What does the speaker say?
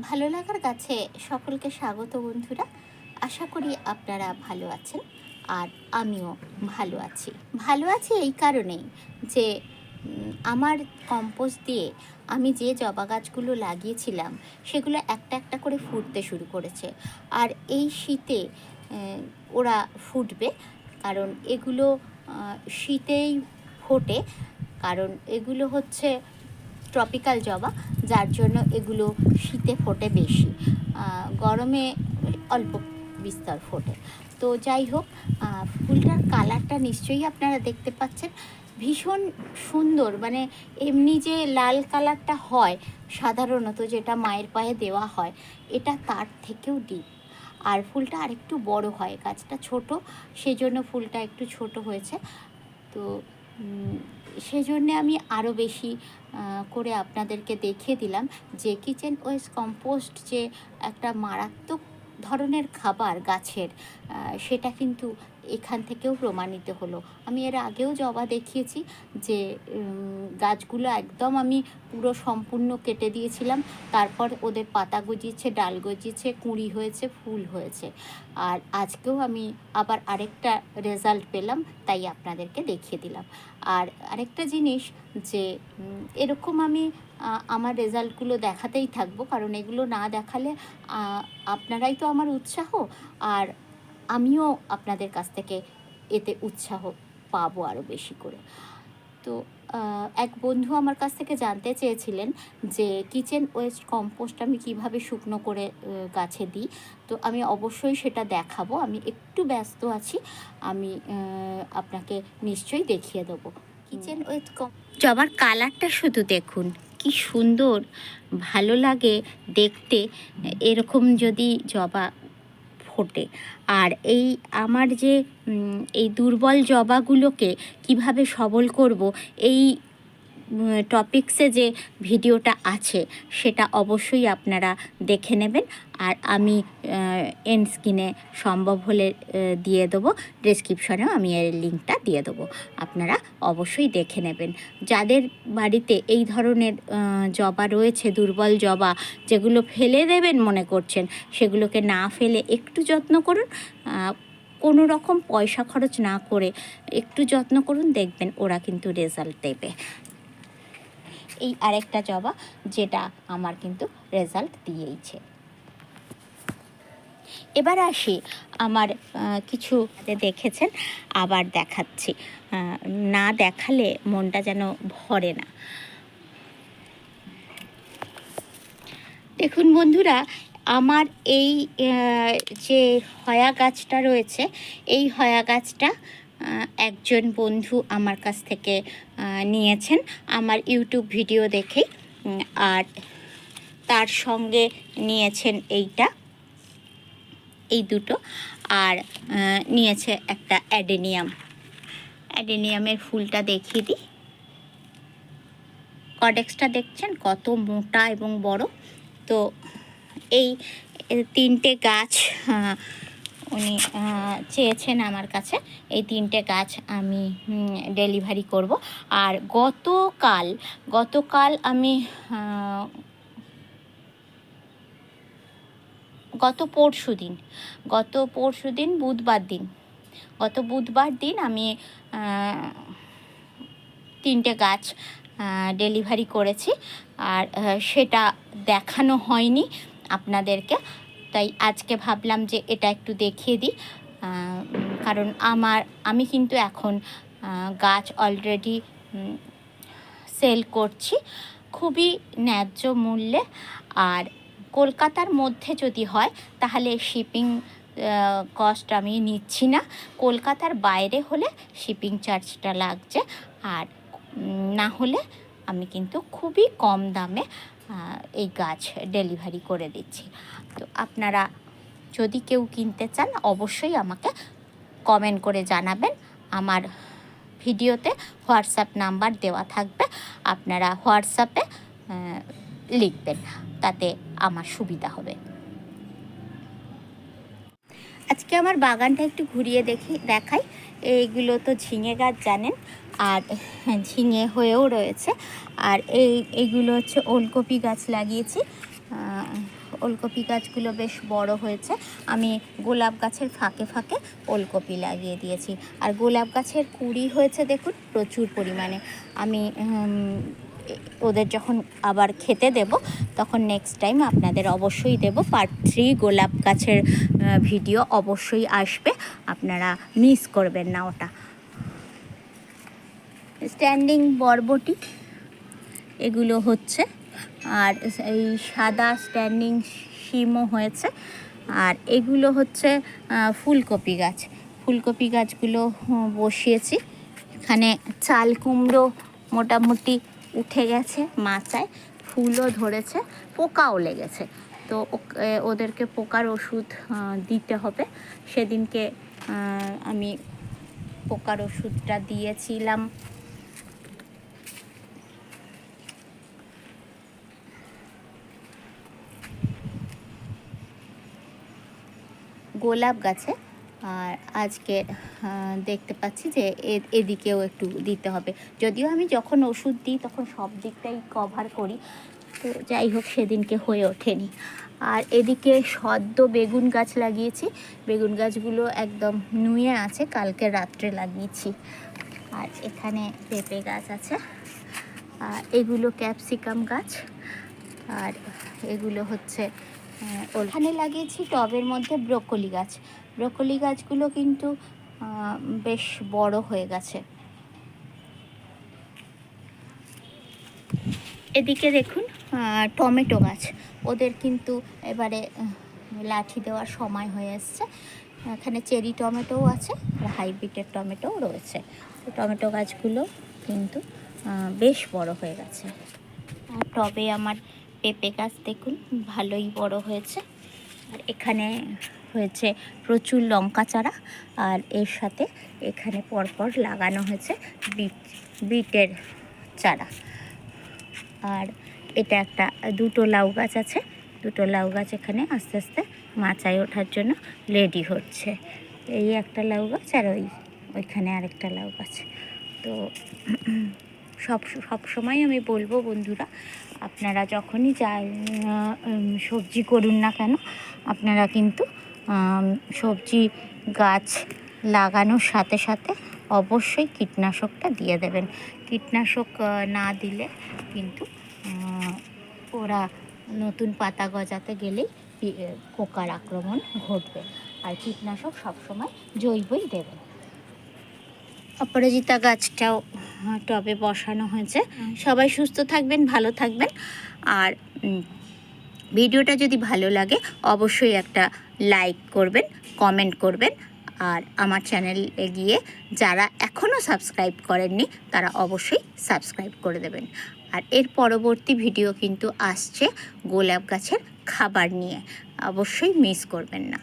ভালো লাগার কাছে সকলকে স্বাগত বন্ধুরা। আশা করি আপনারা ভালো আছেন আর আমিও ভালো আছি। ভালো আছি এই কারণেই যে আমার কম্পোস্ট দিয়ে আমি যে জবা গাছগুলো লাগিয়েছিলাম, সেগুলো একটা একটা করে ফুটতে শুরু করেছে। আর এই শীতে ওরা ফুটবে কারণ এগুলো শীতেই ফোটে। কারণ এগুলো হচ্ছে ট্রপিক্যাল জবা যার জন্য এগুলো শীতে ফোটে বেশি। গরমে অল্প বিস্তর ফোটে। তো যাই হোক ফুলটার কালারটা নিশ্চয়ই আপনারা দেখতে পাচ্ছেন। ভীষণ সুন্দর মানে এমনি যে লাল কালারটা হয়, সাধারণত যেটা মায়ের পায়ে দেওয়া হয়, এটা তার থেকেও ডিপ আর ফুলটা আরেকটু বড় হয়, গাছটা ছোট সেই জন্য ফুলটা একটু ছোট হয়েছে। তো উম, সেই জন্যে আমি আরও বেশি করে আপনাদেরকে দেখিয়ে দিলাম যে কিচেন ওয়েস্ট কম্পোস্ট যে একটা মারাত্মক ধরনের খাবার গাছের সেটা কিন্তু এখান থেকেও প্রমাণিত হলো। আমি এর আগেও জবা দেখিয়েছি যে গাছগুলো একদম আমি পুরো সম্পূর্ণ কেটে দিয়েছিলাম। তারপর ওদের পাতা গজিয়েছে, ডাল গজিয়েছে, কুঁড়ি হয়েছে, ফুল হয়েছে। আর আজকেও আমি আবার আরেকটা রেজাল্ট পেলাম, তাই আপনাদেরকে দেখিয়ে দিলাম। আর আরেকটা জিনিস যে এরকম আমি আমার রেজাল্টগুলো দেখাতেই থাকব। কারণ এগুলো না দেখালে আপনারাই তো আমার উৎসাহ। আর আমিও আপনাদের কাছ থেকে এতে উৎসাহ পাবো আরও বেশি করে। তো এক বন্ধু আমার কাছ থেকে জানতে চেয়েছিলেন যে কিচেন ওয়েস্ট কম্পোস্ট আমি কীভাবে শুকনো করে গাছে দিই। তো আমি অবশ্যই সেটা দেখাবো। আমি একটু ব্যস্ত আছি। আমি আপনাকে নিশ্চয়ই দেখিয়ে দেবো। কিচেন ওয়েস্ট জবার কালারটা শুধু দেখুন কি সুন্দর ভালো লাগে দেখতে। এরকম যদি জবা ফোটে আর এই আমার যে এই দুর্বল জবাগুলোকে কীভাবে সবল করব এই টপিক্সে যে ভিডিওটা আছে, সেটা অবশ্যই আপনারা দেখে নেবেন। আর আমি এন্ড স্ক্রিনে সম্ভব হলে দিয়ে দেবো। ডিসক্রিপশনেও আমি এর লিঙ্কটা দিয়ে দেবো। আপনারা অবশ্যই দেখে নেবেন। যাদের বাড়িতে এই ধরনের জবা রয়েছে, দুর্বল জবা, যেগুলো ফেলে দেবেন মনে করছেন, সেগুলোকে না ফেলে একটু যত্ন করুন। কোনো রকম পয়সা খরচ না করে একটু যত্ন করুন, দেখবেন ওরা কিন্তু রেজাল্ট দেবে। এই আরেকটা জবা যেটা আমার কিন্তু রেজাল্ট দিয়েইছে। এবার আসি আমার কিছু দেখেছেন, আবার দেখাচ্ছি। না দেখালে মনটা যেন ভরে না। দেখুন বন্ধুরা, আমার এই যে হয়া গাছটা রয়েছে, এই হয়া গাছটা একজন বন্ধু আমার কাছ থেকে নিয়েছেন আমার ইউটিউব ভিডিও দেখে আর তার সঙ্গে নিয়েছেন এইটা, এই দুটো, আর নিয়েছে একটা অ্যাডেনিয়াম। অ্যাডেনিয়ামের ফুলটা দেখিয়ে দিই। কডেক্সটা দেখছেন? কত মোটা এবং বড়। তো এই তিনটে গাছ উনি চেয়েছেন আমার কাছে এই তিনটে গাছ আমি ডেলিভারি করব। আর গতকাল গতকাল আমি গত পরশু দিন, গত পরশু দিন বুধবার দিন, গত বুধবার দিন আমি তিনটে গাছ ডেলিভারি করেছি। আর সেটা দেখানো হয়নি আপনাদেরকে। তাই আজকে ভাবলাম যে এটা একটু দেখিয়ে দিই। কারণ আমার, আমি কিন্তু এখন গাছ অলরেডি সেল করছি। খুবই ন্যায্য মূল্যে। আর কলকাতার মধ্যে যদি হয়, তাহলে শিপিং কস্ট আমি নিচ্ছি না। কলকাতার বাইরে হলে শিপিং চার্জটা লাগছে। আর না হলে আমি কিন্তু খুবই কম দামে এই গাছ ডেলিভারি করে দিচ্ছি। তো আপনারা যদি কেউ কিনতে চান, অবশ্যই আমাকে কমেন্ট করে জানাবেন। আমার ভিডিওতে হোয়াটসঅ্যাপ নাম্বার দেওয়া থাকবে। আপনারা হোয়াটসঅ্যাপে লিখবেন, তাতে আমার সুবিধা হবে। আজকে আমার বাগানটা একটু ঘুরিয়ে দেখি, দেখাই। এইগুলো তো ঝিঙে গাছ, জানেন? আর ঝিঙে হয়েও রয়েছে। আর এই এইগুলো হচ্ছে ওলকপি গাছ লাগিয়েছি। ওলকপি গাছগুলো বেশ বড় হয়েছে। আমি গোলাপ গাছের ফাঁকে ফাঁকে ওলকপি লাগিয়ে দিয়েছি। আর গোলাপ গাছের কুড়ি হয়েছে দেখুন, প্রচুর পরিমাণে। আমি ওদের যখন আবার খেতে দেব, তখন নেক্সট টাইম আপনাদের অবশ্যই দেব। পার্ট থ্রি গোলাপ গাছের ভিডিও অবশ্যই আসবে। আপনারা মিস করবেন না ওটা। স্ট্যান্ডিং বরবটি, এগুলো হচ্ছে। আর এই সাদা স্ট্যান্ডিং শিমও হয়েছে। আর এগুলো হচ্ছে ফুলকপি গাছ। ফুলকপি গাছগুলো বসিয়েছি। এখানে চাল কুমড়ো মোটামুটি উঠে গেছে মাচায়। ফুলও ধরেছে, পোকাও লেগেছে। তো ওদেরকে পোকার ওষুধ দিতে হবে। সেদিনকে আমি পোকার ওষুধটা দিয়েছিলাম। গোলাপ গাছে। আর আজকে দেখতে পাচ্ছি যে এদিকেও একটু দিতে হবে। যদিও আমি যখন ওষুধ দিই, তখন সব দিকটাই কভার করি। তো যাই হোক, সেদিনকে হয়ে ওঠেনি। আর এদিকে সদ্য বেগুন গাছ লাগিয়েছি। বেগুন গাছগুলো একদম নুয়ে আছে, কালকে রাত্রে লাগিয়েছি। আর এখানে পেঁপে গাছ আছে। আর এগুলো ক্যাপসিকাম গাছ। আর এগুলো হচ্ছে ওখানে লাগিয়েছি টবের মধ্যে ব্রোকলি গাছ। ব্রোকলি গাছগুলো কিন্তু বেশ বড় হয়ে গেছে। এদিকে দেখুন টমেটো গাছ। ওদের কিন্তু এবারে লাঠি দেওয়ার সময় হয়ে এসছে। এখানে চেরি টমেটোও আছে, আর হাইব্রিডের টমেটোও রয়েছে। তো টমেটো গাছগুলো কিন্তু বেশ বড় হয়ে গেছে। টবে আমার পেঁপে গাছ দেখুন, ভালোই বড় হয়েছে। আর এখানে হয়েছে প্রচুর লঙ্কা চারা, আর এর সাথে এখানে পরপর লাগানো হয়েছে বিট, বিটের চারা। আর এটা একটা, দুটো লাউ গাছ আছে, দুটো লাউ গাছ এখানে আস্তে আস্তে মাচায় ওঠার জন্য রেডি হচ্ছে। এই একটা লাউ গাছ আর ওই, ওইখানে আরেকটা লাউ গাছ। তো সব সব সময় আমি বলব বন্ধুরা, আপনারা যখনই যা সবজি করুন না কেন, আপনারা কিন্তু সবজি গাছ লাগানোর সাথে সাথে অবশ্যই কীটনাশকটা দিয়ে দেবেন। কীটনাশক না দিলে কিন্তু ওরা নতুন পাতা গজাতে গেলেই পোকার আক্রমণ ঘটবে। আর কীটনাশক সবসময় জৈবই দেবেন। অপরাজিতা গাছটাও টবে বসানো হয়েছে। সবাই সুস্থ থাকবেন ভালো থাকবেন। আর ভিডিওটা যদি ভালো লাগে অবশ্যই একটা লাইক করবেন কমেন্ট করবেন। আর আমার চ্যানেলে গিয়ে যারা এখনও সাবস্ক্রাইব করেননি তারা অবশ্যই সাবস্ক্রাইব করে দেবেন। আর এর পরবর্তী ভিডিও কিন্তু আসছে গোলাপ গাছের খাবার নিয়ে। অবশ্যই মিস করবেন না।